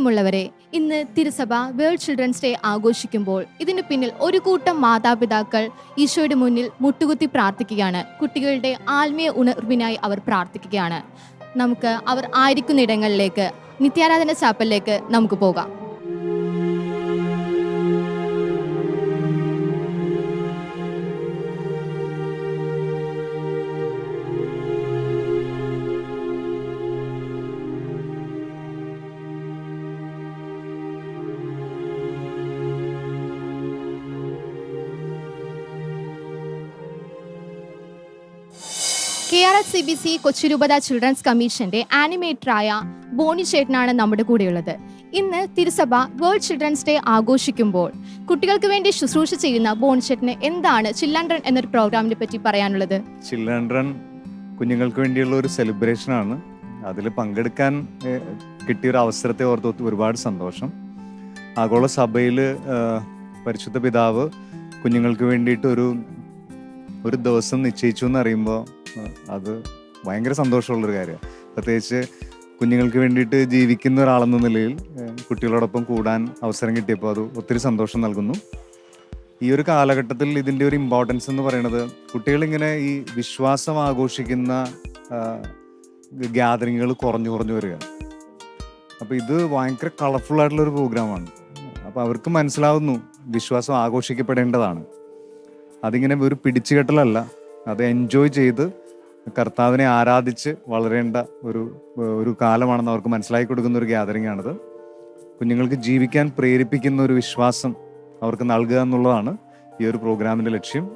പ്രിയമുള്ളവരെ ഇന്ന് തിരുസഭ വേൾഡ് ചിൽഡ്രൻസ് ഡേ ആഘോഷിക്കുമ്പോൾ ഇതിനു പിന്നിൽ ഒരു കൂട്ടം മാതാപിതാക്കൾ ഈശോയുടെ മുന്നിൽ മുട്ടുകുത്തി പ്രാർത്ഥിക്കുകയാണ്. കുട്ടികളുടെ ആത്മീയ ഉണർവിനായി അവർ പ്രാർത്ഥിക്കുകയാണ്. നമുക്ക് അവർ ആയിരിക്കുന്ന ഇടങ്ങളിലേക്ക് നിത്യാരാധന ചാപ്പലിലേക്ക് നമുക്ക് പോകാം. K R S C B C Kochi രൂപത ചിൽഡ്രൻസ് കമ്മീഷന്റെ ആനിമേറ്ററായ ബോണി ചേട്ടനാണ് നമ്മുടെ കൂടെയുള്ളത്. ഇന്ന് തിരുസഭ വേൾഡ് ചിൽഡ്രൻസ് ഡേ ആഘോഷിക്കുമ്പോൾ കുട്ടികൾക്ക് വേണ്ടി ശുശ്രൂഷ ചെയ്യുന്ന ബോണി ചേട്ടന് എന്താണ് ചില്ലൻഡ്രൻ എന്നൊരു പ്രോഗ്രാമിനെ പറ്റി പറയാനുള്ളത്? റൺ കുഞ്ഞുങ്ങൾക്ക് വേണ്ടിയുള്ള ഒരു സെലിബ്രേഷൻ ആണ്. അതിൽ പങ്കെടുക്കാൻ കിട്ടിയ ഒരു അവസരത്തെ ഓർത്ത് ഒരുപാട് സന്തോഷം. ആഗോള സഭയിൽ പരിശുദ്ധ പിതാവ് കുഞ്ഞുങ്ങൾക്ക് വേണ്ടിയിട്ട് ഒരു ഒരു ദിവസം നിശ്ചയിച്ചു എന്ന് അറിയുമ്പോൾ അത് ഭയങ്കര സന്തോഷമുള്ളൊരു കാര്യമാണ്. പ്രത്യേകിച്ച് കുഞ്ഞുങ്ങൾക്ക് വേണ്ടിയിട്ട് ജീവിക്കുന്ന ഒരാളെന്ന നിലയിൽ കുട്ടികളോടൊപ്പം കൂടാൻ അവസരം കിട്ടിയപ്പോൾ അത് ഒത്തിരി സന്തോഷം നൽകുന്നു. ഈ ഒരു കാലഘട്ടത്തിൽ ഇതിന്റെ ഒരു ഇമ്പോർട്ടൻസ് എന്ന് പറയുന്നത് കുട്ടികളിങ്ങനെ ഈ വിശ്വാസം ആഘോഷിക്കുന്ന ഗ്യാതറിങ്ങുകൾ കുറഞ്ഞു കുറഞ്ഞു വരികയാണ് അപ്പോൾ ഇത് ഭയങ്കര കളർഫുൾ പ്രോഗ്രാമാണ് അപ്പോൾ അവർക്ക് മനസ്സിലാവുന്നു വിശ്വാസം ആഘോഷിക്കപ്പെടേണ്ടതാണ്. അതിങ്ങനെ ഒരു പിടിച്ചുകെട്ടലല്ല അത് എൻജോയ് ചെയ്ത് കർത്താവിനെ ആരാധിച്ച് വളരേണ്ട ഒരു ഒരു കാലമാണെന്ന് അവർക്ക് മനസ്സിലാക്കി കൊടുക്കുന്ന ഒരു ഗ്യാതറിംഗ് ആണിത് കുഞ്ഞുങ്ങൾക്ക് ജീവിക്കാൻ പ്രേരിപ്പിക്കുന്ന ഒരു വിശ്വാസം അവർക്ക് നൽകുക എന്നുള്ളതാണ് ഈ ഒരു പ്രോഗ്രാമിന്റെ ലക്ഷ്യം.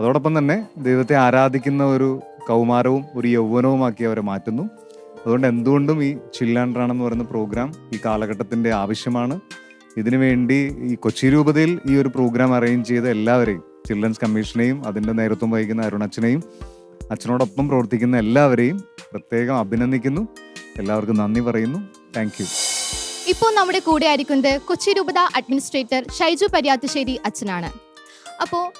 അതോടൊപ്പം തന്നെ ദൈവത്തെ ആരാധിക്കുന്ന ഒരു കൗമാരവും ഒരു യൗവനവുമാക്കി അവരെ മാറ്റുന്നു. അതുകൊണ്ട് എന്തുകൊണ്ടും ഈ ചില്ലാൻഡ്രാണെന്ന് പറയുന്ന പ്രോഗ്രാം ഈ കാലഘട്ടത്തിന്റെ ആവശ്യമാണ്. ഇതിനു വേണ്ടി ഈ കൊച്ചി രൂപതയിൽ ഈ ഒരു പ്രോഗ്രാം അറേഞ്ച് ചെയ്ത എല്ലാവരെയും ചിൽഡ്രൻസ് കമ്മീഷനെയും അതിന്റെ നേതൃത്വം വഹിക്കുന്ന അരുണച്ചനെയും അച്ഛനോടൊപ്പം പ്രവർത്തിക്കുന്ന എല്ലാവരെയും പ്രത്യേകം അഭിനന്ദിക്കുന്നു. എല്ലാവർക്കും നന്ദി പറയുന്നു. താങ്ക് യു ഇപ്പോൾ നമ്മുടെ കൂടെ ആയിരിക്കുന്നത് കൊച്ചി രൂപത അഡ്മിനിസ്ട്രേറ്റർ ഷൈജു പര്യാത്തശ്ശേരി അച്ഛനാണ്. അപ്പോൾ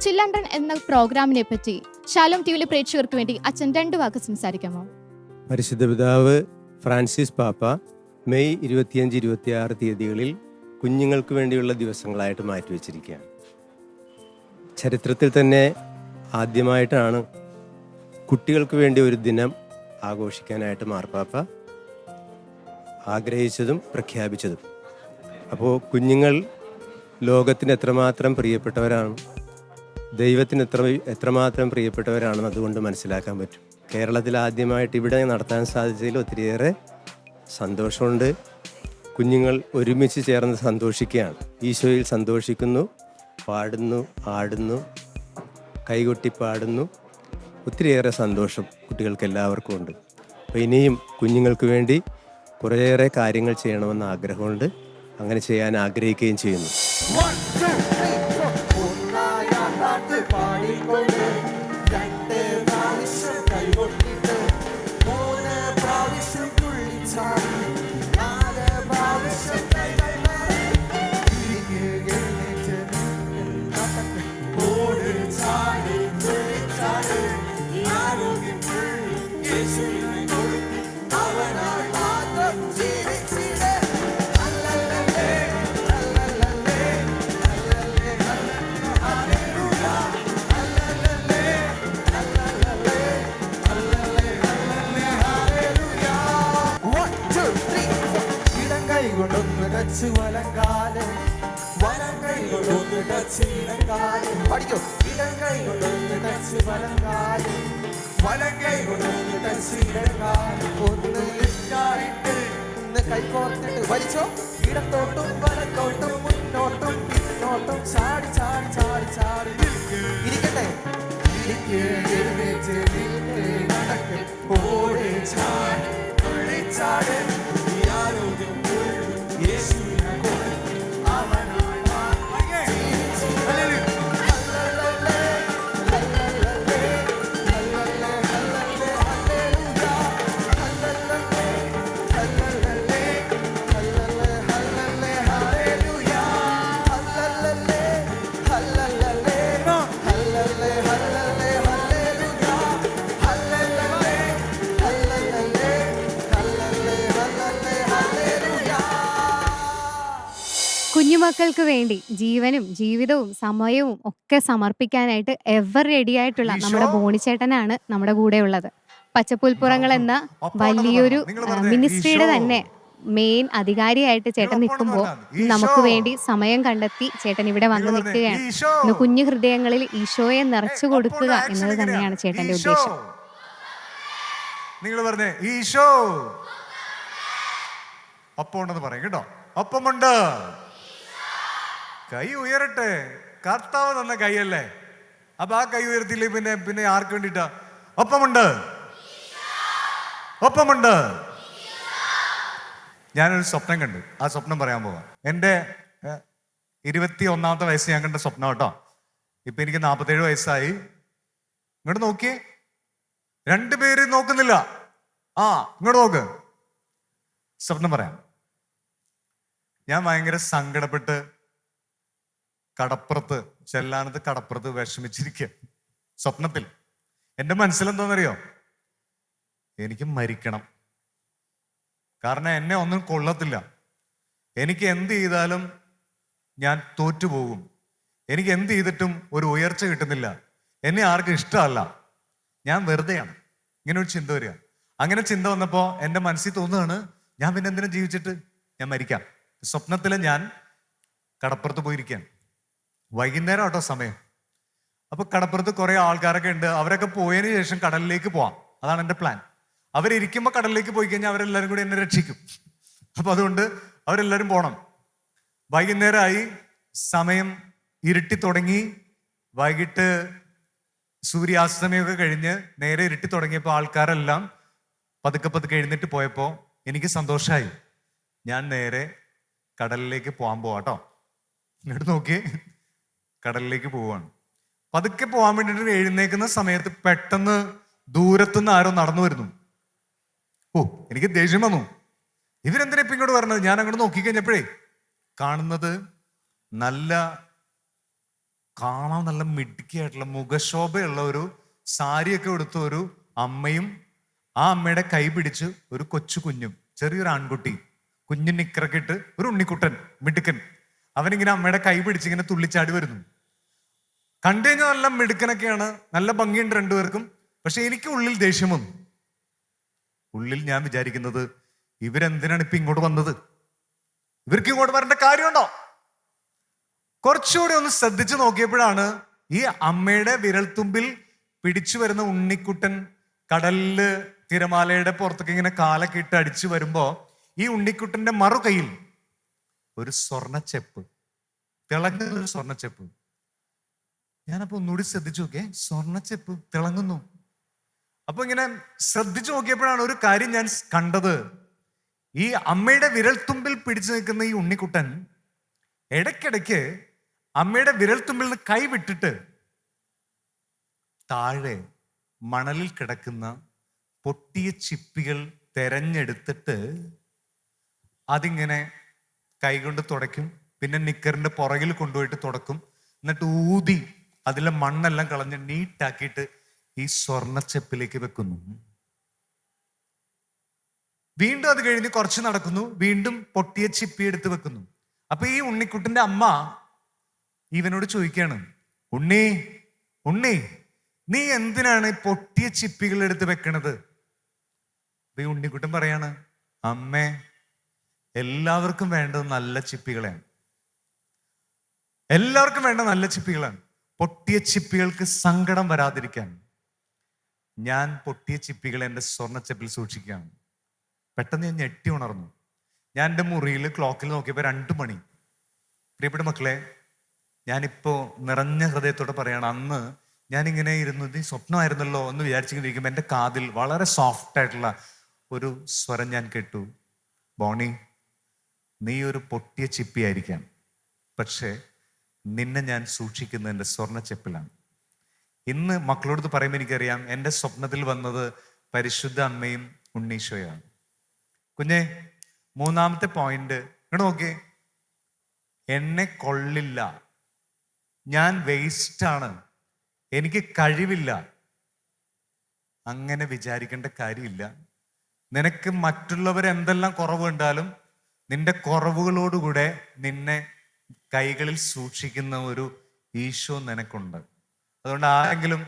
ചില്ലണ്ടൻ എന്ന പ്രോഗ്രാമിനെ പറ്റി ശാലോം ടി വിയിലെ പ്രേക്ഷകർക്ക് വേണ്ടി അച്ഛൻ രണ്ട് വാക്ക് സംസാരിക്കാമോ? പരിശുദ്ധ പിതാവ് ഫ്രാൻസിസ് പാപ്പ മെയ് ഇരുപത്തിയഞ്ച് ഇരുപത്തിയാറ് തീയതികളിൽ കുഞ്ഞുങ്ങൾക്ക് വേണ്ടിയുള്ള ദിവസങ്ങളായിട്ട് മാറ്റിവെച്ചിരിക്കുകയാണ്. ചരിത്രത്തിൽ തന്നെ ആദ്യമായിട്ടാണ് കുട്ടികൾക്ക് വേണ്ടി ഒരു ദിനം ആഘോഷിക്കാനായിട്ട് മാർപ്പാപ്പ ആഗ്രഹിച്ചതും പ്രഖ്യാപിച്ചതും. അപ്പോൾ കുഞ്ഞുങ്ങൾ ലോകത്തിന് എത്രമാത്രം പ്രിയപ്പെട്ടവരാണ് ദൈവത്തിന് എത്ര എത്രമാത്രം പ്രിയപ്പെട്ടവരാണെന്ന് അതുകൊണ്ട് മനസ്സിലാക്കാൻ പറ്റും. കേരളത്തിൽ ആദ്യമായിട്ട് ഇവിടെ നടത്താൻ സാധിച്ചതിൽ ഒത്തിരിയേറെ സന്തോഷമുണ്ട്. കുഞ്ഞുങ്ങൾ ഒരുമിച്ച് ചേർന്ന് സന്തോഷിക്കുകയാണ്. ഈശോയിൽ സന്തോഷിക്കുന്നു പാടുന്നു ആടുന്നു കൈകൊട്ടി പാടുന്നു. ഒത്തിരിയേറെ സന്തോഷം കുട്ടികൾക്ക് എല്ലാവർക്കും ഉണ്ട്. അപ്പോൾ ഇനിയും കുഞ്ഞുങ്ങൾക്ക് വേണ്ടി കുറേയേറെ കാര്യങ്ങൾ ചെയ്യണമെന്ന് ആഗ്രഹമുണ്ട്. അങ്ങനെ ചെയ്യാൻ ആഗ്രഹിക്കുകയും ചെയ്യുന്നു. പാടിക്കൊണ്ട് പിടിച്ചു വലങ്കാലൻ വലങ്കൈ കൊണ്ടൊന്ന് ടച്ചിലങ്കാലൻ പഠിക്കോ. ഇടങ്കൈ കൊണ്ടൊന്ന് ടച്ച് വലങ്കാലൻ വലങ്കൈ കൊണ്ടൊന്ന് ടച്ചിലങ്കാലൻ ഒന്ന് ലിഫ്റ്റായിട്ട് ഒന്ന് കൈകോർത്തിട്ട് വലിച്ചോ. ചാടി ചാടി ചാടി ചാടി ഇരിക്കട്ടെ. ഇരിക്കേ എഴുന്നേറ്റ് നടക്കേ ഓടെ ചാടി കളിച്ചാടേ. Jesus. കുഞ്ഞുമക്കൾക്ക് വേണ്ടി ജീവനും ജീവിതവും സമയവും ഒക്കെ സമർപ്പിക്കാനായിട്ട് എവർ റെഡി ആയിട്ടുള്ള നമ്മുടെ ബോണിച്ചേട്ടനാണ് നമ്മുടെ കൂടെ ഉള്ളത് പച്ചപ്പുൽപ്പുറങ്ങൾ എന്ന വലിയൊരു മിനിസ്ട്രിയുടെ തന്നെ മെയിൻ അധികാരിയായിട്ട് ചേട്ടൻ നിൽക്കുമ്പോൾ നമുക്ക് വേണ്ടി സമയം കണ്ടെത്തി ചേട്ടൻ ഇവിടെ വന്ന് നിൽക്കുകയാണ്. ഇന്ന് കുഞ്ഞു ഹൃദയങ്ങളിൽ ഈശോയെ നിറച്ചു കൊടുക്കുക എന്നത് തന്നെയാണ് ചേട്ടന്റെ ഉദ്ദേശം. നിങ്ങൾ പറഞ്ഞേ ഈശോ. ഒപ്പം ഉണ്ടെന്ന് പറയും കേട്ടോ. ഒപ്പമുണ്ട്. കൈ ഉയരട്ടെ. കർത്താവ് തന്ന കൈയല്ലേ? അപ്പൊ ആ കൈ ഉയർത്തില്ലേ പിന്നെ? പിന്നെ ആർക്ക് വേണ്ടിട്ടാ ഒപ്പമുണ്ട്. ഒപ്പമുണ്ട്. ഞാനൊരു സ്വപ്നം കണ്ടു. ആ സ്വപ്നം പറയാൻ പോവാം. എന്റെ ഇരുപത്തി ഒന്നാമത്തെ വയസ്സ് ഞാൻ കണ്ട സ്വപ്നം കേട്ടോ. ഇപ്പൊ എനിക്ക് നാൽപ്പത്തേഴ് വയസ്സായി. ഇങ്ങോട്ട് നോക്കിയേ. രണ്ടുപേര് നോക്കുന്നില്ല. ആ ഇങ്ങോട്ട് നോക്ക്. സ്വപ്നം പറയാം. ഞാൻ ഭയങ്കര സങ്കടപ്പെട്ട് കടപ്പുറത്ത് ചെല്ലാനത്ത് കടപ്പുറത്ത് വിഷമിച്ചിരിക്കുക സ്വപ്നത്തിൽ. എന്റെ മനസ്സിലെന്താണെന്നറിയോ എനിക്ക് മരിക്കണം. കാരണം എന്നെ ഒന്നും കൊള്ളത്തില്ല. എനിക്ക് എന്ത് ചെയ്താലും ഞാൻ തോറ്റുപോകും. എനിക്ക് എന്ത് ചെയ്തിട്ടും ഒരു ഉയർച്ച കിട്ടുന്നില്ല. എന്നെ ആർക്കും ഇഷ്ടമല്ല. ഞാൻ വെറുതെയാണ്. ഇങ്ങനെ ഒരു ചിന്ത വരിക. അങ്ങനെ ചിന്ത വന്നപ്പോൾ എന്റെ മനസ്സിൽ തോന്നുകയാണ് ഞാൻ പിന്നെ എന്തിനും ജീവിച്ചിട്ട്? ഞാൻ മരിക്കാം. സ്വപ്നത്തിൽ ഞാൻ കടപ്പുറത്ത് പോയിരിക്കുകയാണ്. വൈകുന്നേരം ആട്ടോ സമയം. അപ്പൊ കടപ്പുറത്ത് കുറെ ആൾക്കാരൊക്കെ ഉണ്ട്. അവരൊക്കെ പോയതിനു ശേഷം കടലിലേക്ക് പോവാം. അതാണ് എന്റെ പ്ലാൻ അവരിയ്ക്കുമ്പോൾ കടലിലേക്ക് പോയി കഴിഞ്ഞാൽ അവരെല്ലാവരും കൂടി എന്നെ രക്ഷിക്കും. അപ്പൊ അതുകൊണ്ട് അവരെല്ലാവരും പോണം. വൈകുന്നേരമായി സമയം ഇരുട്ടി തുടങ്ങി. വൈകിട്ട് സൂര്യാസ്തമയമൊക്കെ കഴിഞ്ഞ് നേരെ ഇരുട്ടി തുടങ്ങിയപ്പോൾ ആൾക്കാരെല്ലാം പതുക്കെ പതുക്കെ എഴുന്നേറ്റ് പോയപ്പോൾ എനിക്ക് സന്തോഷമായി ഞാൻ നേരെ കടലിലേക്ക് പോകാൻ പോവാട്ടോ. ഇങ്ങോട്ട് നോക്കിയേ. കടലിലേക്ക് പോവാണ് പതുക്കെ പോകാൻ വേണ്ടിയിട്ട് എഴുന്നേക്കുന്ന സമയത്ത് പെട്ടെന്ന് ദൂരത്തുനിന്ന് ആരോ നടന്നു വരുന്നു. ഓ എനിക്ക് ദേഷ്യം വന്നു. ഇവരെന്തിനാ ഇപ്പം ഇങ്ങോട്ട് വരണത്? ഞാൻ അങ്ങോട്ട് നോക്കിക്കഴിഞ്ഞപ്പോഴേ കാണുന്നത് നല്ല കാണാൻ നല്ല മിടുക്കിയായിട്ടുള്ള മുഖശോഭയുള്ള ഒരു സാരിയൊക്കെ എടുത്ത ഒരു അമ്മയും ആ അമ്മയുടെ കൈ പിടിച്ച് ഒരു കൊച്ചു കുഞ്ഞും ചെറിയൊരു ആൺകുട്ടി കുഞ്ഞു നിക്കറൊക്കെ ഒരു ഉണ്ണിക്കുട്ടൻ മിടുക്കൻ. അവനിങ്ങനെ അമ്മയുടെ കൈ പിടിച്ച് ഇങ്ങനെ തുള്ളിച്ചാടി വരുന്നു. കണ്ടു കഴിഞ്ഞാൽ നല്ല മിടുക്കനൊക്കെയാണ്. നല്ല ഭംഗിയുണ്ട് രണ്ടുപേർക്കും. പക്ഷെ എനിക്ക് ഉള്ളിൽ ദേഷ്യം വന്നു. ഉള്ളിൽ ഞാൻ വിചാരിക്കുന്നത് ഇവരെന്തിനാണ് ഇപ്പൊ ഇങ്ങോട്ട് വന്നത്? ഇവർക്ക് ഇങ്ങോട്ട് വരേണ്ട കാര്യമുണ്ടോ? കുറച്ചുകൂടി ഒന്ന് ശ്രദ്ധിച്ചു നോക്കിയപ്പോഴാണ് ഈ അമ്മയുടെ വിരൽത്തുമ്പിൽ പിടിച്ചു വരുന്ന ഉണ്ണിക്കുട്ടൻ കടലിൽ തിരമാലയുടെ പുറത്തൊക്കെ ഇങ്ങനെ കാലൊക്കെ ഇട്ട് അടിച്ചു വരുമ്പോ ഈ ഉണ്ണിക്കുട്ടന്റെ മറു കയ്യിൽ ഒരു സ്വർണച്ചെപ്പ്. തിളങ്ങുന്ന ഒരു സ്വർണച്ചെപ്പ്. ഞാനപ്പോ ഒന്നുകൂടി ശ്രദ്ധിച്ചു നോക്കിയേ. സ്വർണച്ചെപ്പ് തിളങ്ങുന്നു. അപ്പൊ ഇങ്ങനെ ശ്രദ്ധിച്ചു നോക്കിയപ്പോഴാണ് ഒരു കാര്യം ഞാൻ കണ്ടത്. ഈ അമ്മയുടെ വിരൽത്തുമ്പിൽ പിടിച്ചു നിൽക്കുന്ന ഈ ഉണ്ണിക്കുട്ടൻ ഇടയ്ക്കിടയ്ക്ക് അമ്മയുടെ വിരൽത്തുമ്പിൽ നിന്ന് കൈ വിട്ടിട്ട് താഴെ മണലിൽ കിടക്കുന്ന പൊട്ടിയ ചിപ്പികൾ തെരഞ്ഞെടുത്തിട്ട് അതിങ്ങനെ കൈകൊണ്ട് തുടയ്ക്കും. പിന്നെ നിക്കറിന്റെ പുറകിൽ കൊണ്ടുപോയിട്ട് തുടക്കും. എന്നിട്ട് ഊതി അതിലെ മണ്ണെല്ലാം കളഞ്ഞ് നീറ്റാക്കിയിട്ട് ഈ സ്വർണച്ചെപ്പിലേക്ക് വെക്കുന്നു. വീണ്ടും അത് കഴിഞ്ഞ് കുറച്ച് നടക്കുന്നു. വീണ്ടും പൊട്ടിയ ചിപ്പി എടുത്ത് വെക്കുന്നു. അപ്പൊ ഈ ഉണ്ണിക്കുട്ടന്റെ അമ്മ ഇവനോട് ചോദിക്കുകയാണ് ഉണ്ണി ഉണ്ണി നീ എന്തിനാണ് പൊട്ടിയ ചിപ്പികൾ എടുത്ത് വെക്കണത്? അപ്പൊ ഈ ഉണ്ണിക്കുട്ടൻ പറയാണ് അമ്മേ എല്ലാവർക്കും വേണ്ടത് നല്ല ചിപ്പികളെയാണ്. എല്ലാവർക്കും വേണ്ട നല്ല ചിപ്പികളാണ്. പൊട്ടിയ ചിപ്പികൾക്ക് സങ്കടം വരാതിരിക്കാൻ ഞാൻ പൊട്ടിയ ചിപ്പികൾ എന്റെ സ്വർണച്ചെപ്പിൽ സൂക്ഷിക്കുകയാണ്. പെട്ടെന്ന് ഞാൻ ഞെട്ടി ഉണർന്നു. ഞാൻ എന്റെ മുറിയിൽ ക്ലോക്കിൽ നോക്കിയപ്പോൾ രണ്ട് മണി. പ്രിയപ്പെട്ട മക്കളെ ഞാനിപ്പോൾ നിറഞ്ഞ ഹൃദയത്തോടെ പറയണം അന്ന് ഞാനിങ്ങനെ ഇരുന്നു ഇത് സ്വപ്നമായിരുന്നല്ലോ എന്ന് വിചാരിച്ചിങ്ങനെ ഇരിക്കുമ്പോൾ എന്റെ കാതിൽ വളരെ സോഫ്റ്റ് ആയിട്ടുള്ള ഒരു സ്വരം ഞാൻ കേട്ടു. ബോണി നീ ഒരു പൊട്ടിയ ചിപ്പിയായിരിക്കാം. പക്ഷേ നിന്നെ ഞാൻ സൂക്ഷിക്കുന്നത് എന്റെ സ്വർണ ചെപ്പിലാണ് ഇന്ന് മക്കളോട് പറയുമ്പോൾ എനിക്കറിയാം എന്റെ സ്വപ്നത്തിൽ വന്നത് പരിശുദ്ധ അമ്മയും ഉണ്ണീശോയാണ്. കുഞ്ഞെ മൂന്നാമത്തെ പോയിന്റ് ഇങ്ങോട്ട് നോക്കിയേ. എന്നെ കൊള്ളില്ല. ഞാൻ വേസ്റ്റാണ് എനിക്ക് കഴിവില്ല. അങ്ങനെ വിചാരിക്കേണ്ട കാര്യമില്ല. നിനക്ക് മറ്റുള്ളവർ എന്തെല്ലാം കുറവുണ്ടാലും നിന്റെ കുറവുകളോടുകൂടെ നിന്നെ കൈകളിൽ സൂക്ഷിക്കുന്ന ഒരു ഈശോ നിനക്കുണ്ട്. അതുകൊണ്ട് ആരെങ്കിലും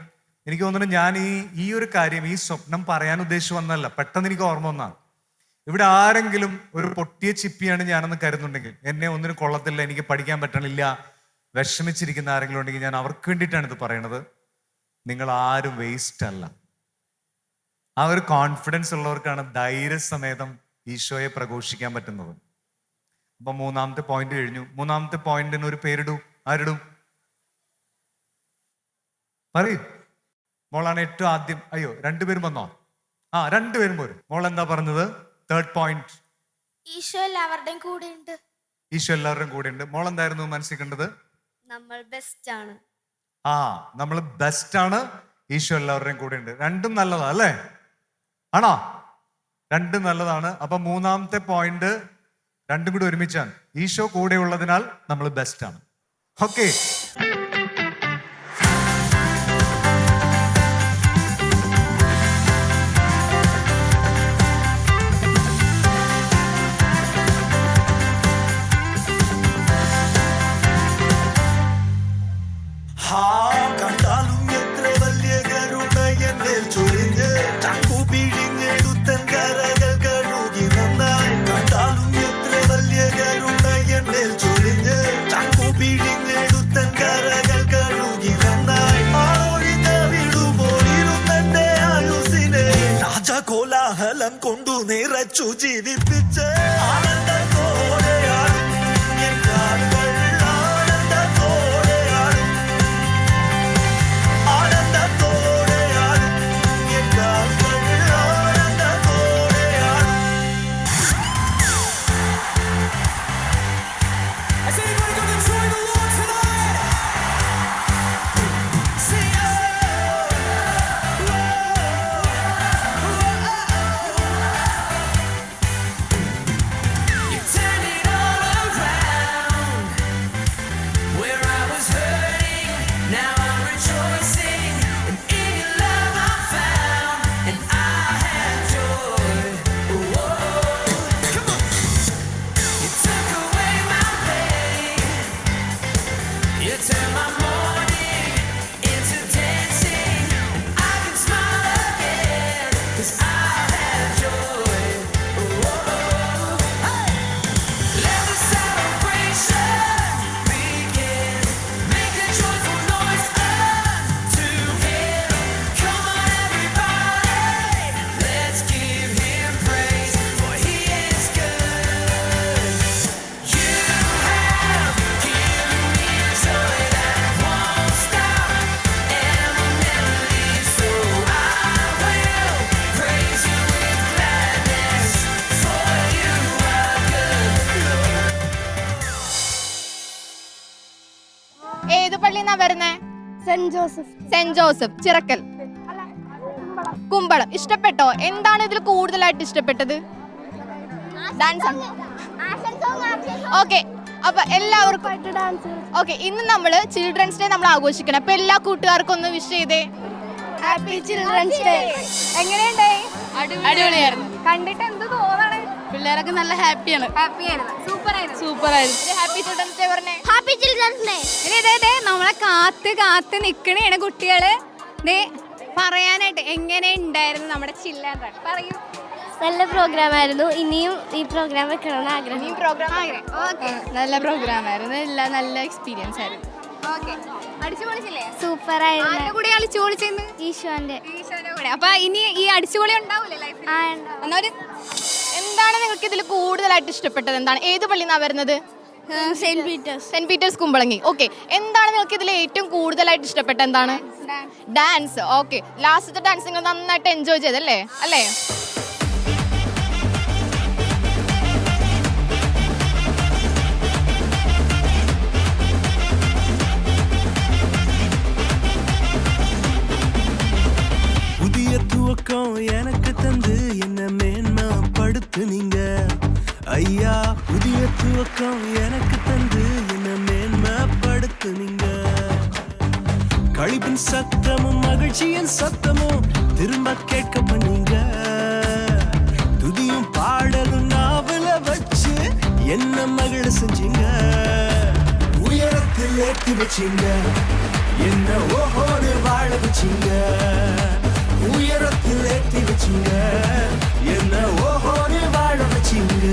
എനിക്ക് തോന്നുന്നു ഞാൻ ഈ ഈ ഒരു കാര്യം ഈ സ്വപ്നം പറയാൻ ഉദ്ദേശിച്ചു വന്നല്ല പെട്ടെന്ന് എനിക്ക് ഓർമ്മ വന്നാണ് ഇവിടെ ആരെങ്കിലും ഒരു പൊട്ടിയ ചിപ്പിയാണ് ഞാനെന്ന് കരുതുന്നുണ്ടെങ്കിൽ എന്നെ ഒന്നിനും കൊള്ളത്തില്ല എനിക്ക് പഠിക്കാൻ പറ്റണില്ല വിഷമിച്ചിരിക്കുന്ന ആരെങ്കിലും ഉണ്ടെങ്കിൽ ഞാൻ അവർക്ക് വേണ്ടിയിട്ടാണ് ഇത് പറയണത്. നിങ്ങൾ ആരും വേസ്റ്റ് അല്ല. ആ ഒരു കോൺഫിഡൻസ് ഉള്ളവർക്കാണ് ധൈര്യസമേതം ഈശോയെ പ്രഘോഷിക്കാൻ പറ്റുന്നത്. അപ്പൊ മൂന്നാമത്തെ പോയിന്റ് കഴിഞ്ഞു. മൂന്നാമത്തെ പോയിന്റിന് ഒരു പേരിടും. ആരിടും? പറയൂ. മോളാണ് ഏറ്റവും ആദ്യം. അയ്യോ രണ്ടുപേരും വന്നോ? ആ രണ്ടുപേരും പോരും മോൾ എന്താ പറഞ്ഞത്? തേർഡ് പോയിന്റ് ഈശോ എല്ലാവരുടെയും കൂടെ ഉണ്ട്. ഈശോ എല്ലാവരുടെയും കൂടെ ഉണ്ട്. മോൾ എന്തായിരുന്നു മനസ്സിൽ കണ്ടത് നമ്മൾ ബെസ്റ്റ് ആണ്. ആ നമ്മൾ ബെസ്റ്റ് ആണ്. ഈശോ എല്ലാവരുടെയും കൂടെ ഉണ്ട്. രണ്ടും നല്ലതാ അല്ലേ? ആണോ? രണ്ടും നല്ലതാണ്. അപ്പൊ മൂന്നാമത്തെ പോയിന്റ് രണ്ടും കൂടി ഒരുമിച്ചാണ്. ഈശോ കൂടെ ഉള്ളതിനാൽ നമ്മൾ ബെസ്റ്റ് ആണ്. ഓക്കെ കൊണ്ടു നിറച്ചു ജീവിപ്പിച്ച് സെന്റ് ജോസഫ് ചിറക്കൽ. കുമ്പളം. ഇഷ്ടപ്പെട്ടോ? എന്താണ് ഇതിൽ കൂടുതലായിട്ട് ഇഷ്ടപ്പെട്ടത്? ഡാൻസ് ഓക്കെ അപ്പൊ എല്ലാവർക്കും ഓക്കെ ഇന്ന് നമ്മൾ ചിൽഡ്രൻസ് ഡേ നമ്മൾ ആഘോഷിക്കണം. അപ്പൊ എല്ലാ കൂട്ടുകാർക്കും ഒന്ന് വിഷ് ചെയ്തേ. ഹാപ്പി ചിൽഡ്രൻസ് ഡേ എങ്ങനെയുണ്ടായി അടിപൊളിയായിരുന്നു. കണ്ടിട്ട് എന്ത് തോന്നണേ? പിള്ളേരൊക്കെ നല്ല ഹാപ്പിയാണ്. നമ്മളെ കാത്ത് കാത്ത് നിക്കണേണ് കുട്ടികൾ. പറയാനായിട്ട് എങ്ങനെ ഉണ്ടായിരുന്നു നമ്മുടെ ചില്ലാൻ പറയൂ. നല്ല പ്രോഗ്രാം ആയിരുന്നു. ഇനിയും ഈ പ്രോഗ്രാം വെക്കണമെന്ന് ആഗ്രഹം. ഈ പ്രോഗ്രാം ആഗ്രഹം. നല്ല പ്രോഗ്രാം ആയിരുന്നു. എല്ലാം നല്ല എക്സ്പീരിയൻസ് ആയിരുന്നു. സൂപ്പർ ആയിരുന്നു ഈശോന്റെ. അപ്പൊ ഇനി ഈ അടിച്ചുപൊളി ഉണ്ടാവൂലേ ലൈഫിൽ എന്താണ് നിങ്ങൾക്ക് ഇതിൽ കൂടുതലായിട്ട് ഇഷ്ടപ്പെട്ടത്? എന്താണ്? ഏത് പള്ളിന്നാ വരുന്നത്? Saint Peter's. Saint Peter's Kumbalangi. Okay. എന്താണ് നിങ്ങൾക്ക് ഇതിൽ ഏറ്റവും കൂടുതലായിട്ട് ഇഷ്ടപ്പെട്ട എന്താണ്? Dance okay. ലാസ്റ്റത്തെ ഡാൻസ് നിങ്ങൾ നന്നായിട്ട് എൻജോയ് ചെയ്തല്ലേ അല്ലേ? மேன்மைப்படுத்து நீங்க. ஐயா புதிய துவக்கம் எனக்கு தந்து என்ன மேன்மைப்படுத்து நீங்க. கழிப்பின் சத்தமும் மகிழ்ச்சியின் சத்தமும் திரும்ப கேட்க பண்ணீங்க துதியும் பாடலும் நாவல வச்சு என்ன மகிழ செஞ்சீங்க. உயரத்தில் ஏற்றி வச்சீங்க. என்ன ஓஹோடு வாழ வச்சீங்க. உயரத்தில் ஏற்றி வச்சீங்க. என்ன ஓஹோடு வாழ வச்சீங்க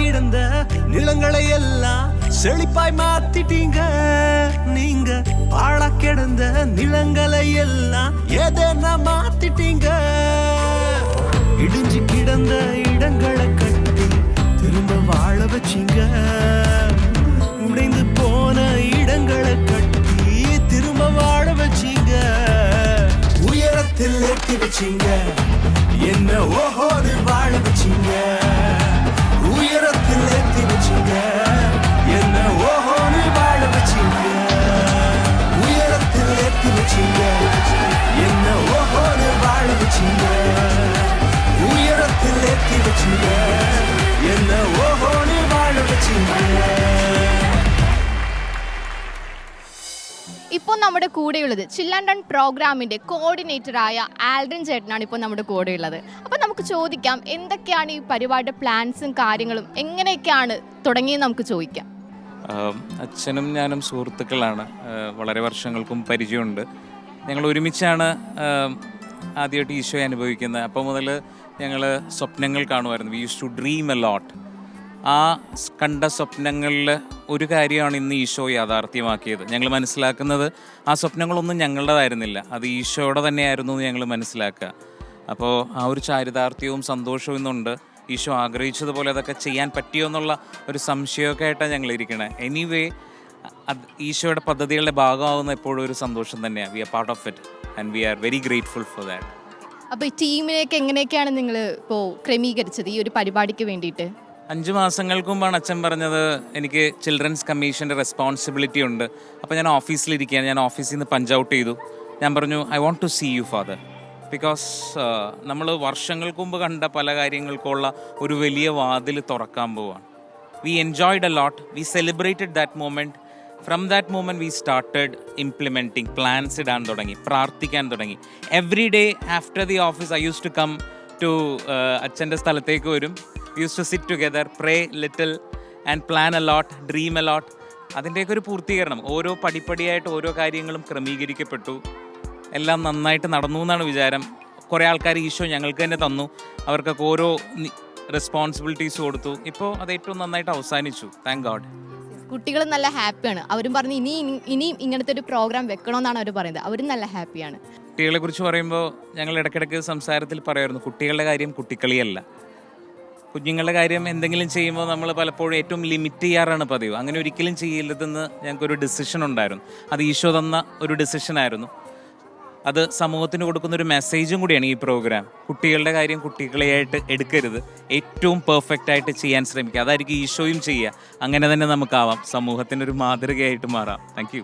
கிடந்த நிலங்களை எல்லாம் செழிப்பாய் மாத்திட்டீங்க. நீங்க பாழாக்கிடந்த நிலங்களை எல்லாம் எதனா மாத்திட்டீங்க. இடிஞ்சு கிடந்த இடங்களை கட்டி திரும்ப வாழ வச்சீங்க. உடைந்து போன இடங்களை கட்டி திரும்ப வாழ வச்சீங்க. உயரத்தில் எட்டி வச்சீங்க. என்ன ஓஹோடு வாழ வச்சீங்க. നമ്മുടെ കൂടെയുള്ളത് പ്രോഗ്രാമിന്റെ കോർഡിനേറ്ററായ ആൽഡ്രിൻ ചേട്ടനാണ് ഇപ്പോൾ നമ്മുടെ കൂടെയുള്ളത്. അപ്പോൾ നമുക്ക് ചോദിക്കാം എന്തൊക്കെയാണ് ഈ പരിപാടിയുടെ പ്ലാൻസും കാര്യങ്ങളും? എങ്ങനെയൊക്കെയാണ് തുടങ്ങിയെന്ന് നമുക്ക് ചോദിക്കാം. അച്ഛനും ഞാനും സുഹൃത്തുക്കളാണ്. വളരെ വർഷങ്ങൾക്കും പരിചയമുണ്ട്. ഞങ്ങൾ ഒരുമിച്ചാണ് ആദ്യമായിട്ട് ഈശോയെ അനുഭവിക്കുന്നത്. അപ്പോൾ മുതൽ ഞങ്ങൾ സ്വപ്നങ്ങൾ കാണുമായിരുന്നു. We use to dream a lot ആ കണ്ട സ്വപ്നങ്ങളിൽ ഒരു കാര്യമാണ് ഇന്ന് ഈശോ യാഥാർത്ഥ്യമാക്കിയത്. ഞങ്ങൾ മനസ്സിലാക്കുന്നത് ആ സ്വപ്നങ്ങളൊന്നും ഞങ്ങളുടേതായിരുന്നില്ല. അത് ഈശോയുടെ തന്നെയായിരുന്നു എന്ന് ഞങ്ങൾ മനസ്സിലാക്കുക. അപ്പോൾ ആ ഒരു ചാരിതാർത്ഥ്യവും സന്തോഷവും ഇന്നുണ്ട്. ഈശോ ആഗ്രഹിച്ചതുപോലെ അതൊക്കെ ചെയ്യാൻ പറ്റിയോ എന്നുള്ള ഒരു സംശയമൊക്കെ ആയിട്ടാണ് ഞങ്ങൾ ഇരിക്കണേ. എനിവേ അത് ഈശോയുടെ പദ്ധതികളുടെ ഭാഗമാകുന്ന എപ്പോഴും ഒരു സന്തോഷം തന്നെയാണ് we are part of it and we are very grateful for that അപ്പോൾ ഈ ടീമിനെയൊക്കെ എങ്ങനെയൊക്കെയാണ് നിങ്ങൾ ഇപ്പോൾ ക്രമീകരിച്ചത് ഈ ഒരു പരിപാടിക്ക് വേണ്ടിയിട്ട്? അഞ്ച് മാസങ്ങൾക്ക് മുമ്പാണ് അച്ഛൻ പറഞ്ഞത് എനിക്ക് ചിൽഡ്രൻസ് കമ്മീഷന്റെ റെസ്പോൺസിബിലിറ്റി ഉണ്ട്. അപ്പോൾ ഞാൻ ഓഫീസിലിരിക്കുകയാണ് ഞാൻ ഓഫീസിൽ നിന്ന് പഞ്ച് ഔട്ട് ചെയ്തു. ഞാൻ പറഞ്ഞു I want to see you father because നമ്മൾ വർഷങ്ങൾക്ക് മുമ്പ് കണ്ട പല കാര്യങ്ങൾക്കുള്ള ഒരു വലിയ വാതിൽ തുറക്കാൻ പോവാണ്. We enjoyed a lot we celebrated that moment from that moment we started implementing plans ഇടാൻ തുടങ്ങി പ്രാർത്ഥിക്കാൻ തുടങ്ങി. Every day after the office I use to come to അച്ഛന്റെ സ്ഥലത്തേക്ക് വരും. Use to sit together pray little and plan a lot lot dream a lot lot അതിന്റെയൊക്കെ ഒരു പൂർത്തീകരണം. ഓരോ പടിപ്പടിയായിട്ട് ഓരോ കാര്യങ്ങളും ക്രമീകരിക്കപ്പെട്ടു. എല്ലാം നന്നായിട്ട് നടന്നു എന്നാണ് വിചാരം. കുറേ ആൾക്കാർ ഈശോ ഞങ്ങൾക്ക് തന്നെ തന്നു. അവർക്കൊക്കെ ഓരോ റെസ്പോൺസിബിലിറ്റീസ് കൊടുത്തു. ഇപ്പോൾ അത് ഏറ്റവും നന്നായിട്ട് അവസാനിച്ചു. താങ്ക് ഗോഡ് കുട്ടികൾ നല്ല ഹാപ്പിയാണ്. അവരും പറഞ്ഞു ഇനി ഇനിയും ഇങ്ങനത്തെ ഒരു പ്രോഗ്രാം വെക്കണമെന്നാണ് അവർ പറയുന്നത്. അവരും നല്ല ഹാപ്പിയാണ്. കുട്ടികളെ കുറിച്ച് പറയുമ്പോൾ ഞങ്ങൾ ഇടയ്ക്കിടയ്ക്ക് സംസാരത്തിൽ പറയുമായിരുന്നു കുട്ടികളുടെ കാര്യം കുട്ടിക്കളിയല്ല. കുഞ്ഞുങ്ങളുടെ കാര്യം എന്തെങ്കിലും ചെയ്യുമ്പോൾ നമ്മൾ പലപ്പോഴും ഏറ്റവും ലിമിറ്റ് ചെയ്യാറാണ് പതിവ്. അങ്ങനെ ഒരിക്കലും ചെയ്യില്ലതെന്ന് ഞങ്ങൾക്കൊരു ഡിസിഷൻ ഉണ്ടായിരുന്നു. അത് ഈശോ തന്ന ഒരു ഡിസിഷനായിരുന്നു അത് സമൂഹത്തിന് കൊടുക്കുന്ന ഒരു മെസ്സേജും കൂടിയാണ് ഈ പ്രോഗ്രാം കുട്ടികളുടെ കാര്യം കുട്ടികളെയായിട്ട് എടുക്കരുത്. ഏറ്റവും പെർഫെക്റ്റ് ആയിട്ട് ചെയ്യാൻ ശ്രമിക്കുക. അതായിരിക്കും ഈശോയും ചെയ്യുക. അങ്ങനെ തന്നെ നമുക്കാവാം. സമൂഹത്തിനൊരു മാതൃകയായിട്ട് മാറാം. താങ്ക്